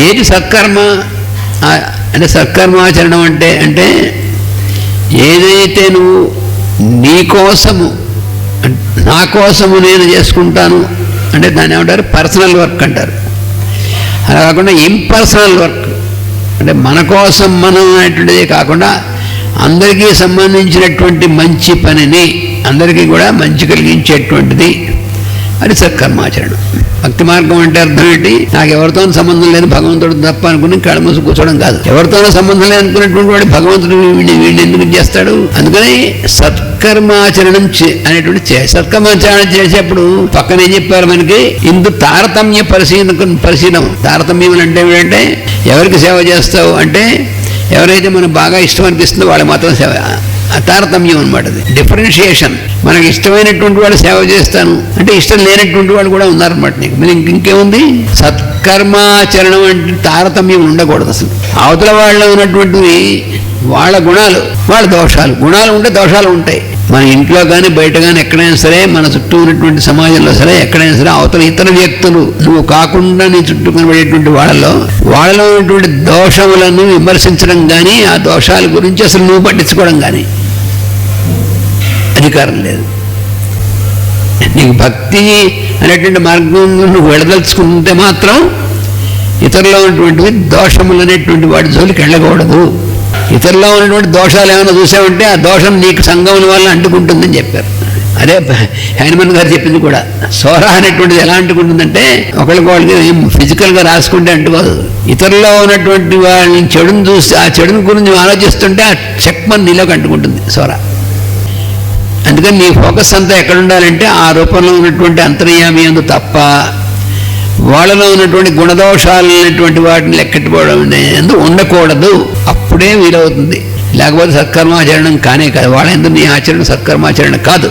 ఏది సత్కర్మ? అంటే సత్కర్మాచరణం అంటే అంటే ఏదైతే నువ్వు నీ కోసము నా కోసము నేను చేసుకుంటాను అంటే దాన్ని ఏమంటారు? పర్సనల్ వర్క్ అంటారు. అలా కాకుండా ఇంపర్సనల్ వర్క్ అంటే మన కోసం మనం అనేటువంటిది కాకుండా అందరికీ సంబంధించినటువంటి మంచి పనిని అందరికీ కూడా మంచి కలిగించేటువంటిది అది సత్కర్మాచరణం భక్తి మార్గం అంటే అర్థం ఏంటి? నాకు ఎవరితో సంబంధం లేదు భగవంతుడు తప్ప అనుకుని కళ్ళ కూర్చోవడం కాదు. ఎవరితోనూ సంబంధం లేదు అనుకున్నటువంటి వాడు భగవంతుడు వీడిని వీడిని ఎందుకు చేస్తాడు? అందుకని సత్కర్మాచరణం చే- అనేటువంటి చే- సత్కర్మాచరణ చేసేప్పుడు పక్కన ఏం చెప్పారు మనకి? ఇందు తారతమ్య పరిశీలన పరిశీలన. తారతమ్యం అంటే ఏంటంటే ఎవరికి సేవ చేస్తావు అంటే ఎవరైతే మనకు బాగా ఇష్టం అనిపిస్తుందో వాళ్ళు మాత్రం సేవ. తారతమ్యం అనమాట అది. డిఫరెన్షియేషన్ మనకి ఇష్టమైనటువంటి వాళ్ళు సేవ చేస్తాను. అంటే ఇష్టం లేనటువంటి వాళ్ళు కూడా ఉన్నారన్నమాట నీకు. మరి ఇంకేముంది? సత్కర్మాచరణం అంటే తారతమ్యం ఉండకూడదు అసలు. అవతల వాళ్ళలో ఉన్నటువంటివి వాళ్ళ గుణాలు వాళ్ళ దోషాలు. గుణాలు ఉంటే దోషాలు ఉంటాయి. మన ఇంట్లో కానీ బయట కానీ ఎక్కడైనా సరే మన చుట్టూ ఉన్నటువంటి సమాజంలో సరే ఎక్కడైనా సరే అవతల ఇతర వ్యక్తులు నువ్వు కాకుండా నీ చుట్టూ కనబడేటువంటి వాళ్ళలో వాళ్ళలో ఉన్నటువంటి దోషములను విమర్శించడం కానీ ఆ దోషాల గురించి అసలు నువ్వు పట్టించుకోవడం కానీ అధికారం లేదు. నీకు భక్తి అనేటువంటి మార్గంలో నువ్వు వెళ్ళదలుచుకుంటే మాత్రం ఇతరులో ఉన్నటువంటివి దోషములు అనేటువంటి వాటి జోలికి వెళ్ళకూడదు. ఇతరులో ఉన్నటువంటి దోషాలు ఏమైనా చూసావంటే ఆ దోషం నీకు సంగముల వల్ల అంటుకుంటుందని చెప్పారు. అదే హనుమన్ గారు చెప్పింది కూడా. సోర అనేటువంటిది ఎలా అంటుకుంటుందంటే ఒకరికి వాళ్ళకి ఫిజికల్గా రాసుకుంటే అంటుకోదు. ఇతరుల్లో ఉన్నటువంటి వాళ్ళని చెడుని చూసి ఆ చెడుని గురించి ఆలోచిస్తుంటే ఆ చెక్మన్ నీలోకి అంటుకుంటుంది సోరా. అందుకని నీ ఫోకస్ అంతా ఎక్కడ ఉండాలంటే ఆ రూపంలో ఉన్నటువంటి అంతర్యామి అందు తప్ప వాళ్ళలో ఉన్నటువంటి గుణదోషాలు అనేటువంటి వాటిని లెక్కెట్టుకోవడం ఎందు ఉండకూడదు. అప్పుడే వీలవుతుంది. లేకపోతే సత్కర్మాచరణం కానే కాదు. వాళ్ళ ఎందుకు నీ ఆచరణ సత్కర్మాచరణ కాదు.